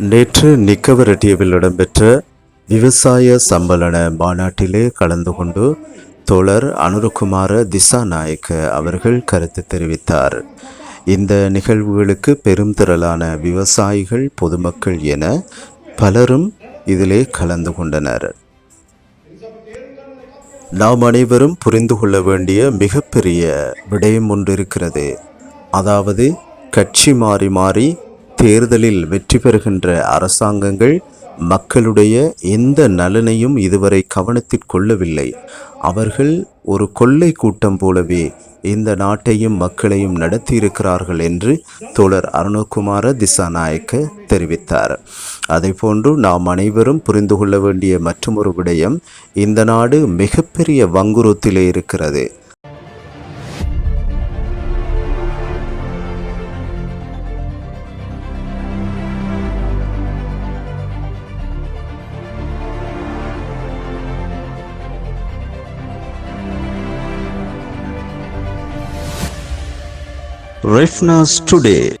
நேற்று நிக்கவரட்டியவில் இடம்பெற்ற விவசாய சம்பளன மாநாட்டிலே கலந்து கொண்டு தோழர் அனுருகுமார திசாநாயக்க அவர்கள் கருத்து தெரிவித்தார். இந்த நிகழ்வுகளுக்கு பெரும் திரளான விவசாயிகள் பொதுமக்கள் என பலரும் இதிலே கலந்து கொண்டனர். நாம் அனைவரும் புரிந்து கொள்ள வேண்டிய மிகப்பெரிய விடயம் ஒன்று இருக்கிறது. அதாவது கட்சி மாறி மாறி தேர்தலில் வெற்றி பெறுகின்ற அரசாங்கங்கள் மக்களுடைய எந்த நலனையும் இதுவரை கவனத்தில் கொள்ளவில்லை. அவர்கள் ஒரு கொள்ளை கூட்டம் போலவே இந்த நாட்டையும் மக்களையும் நடத்தியிருக்கிறார்கள் என்று தோழர் அருணகுமார திசாநாயக்க தெரிவித்தார். போன்று நாம் அனைவரும் புரிந்து கொள்ள வேண்டிய மற்றொரு விடயம் இந்த நாடு மிகப்பெரிய வங்குரத்திலே இருக்கிறது. Refnas today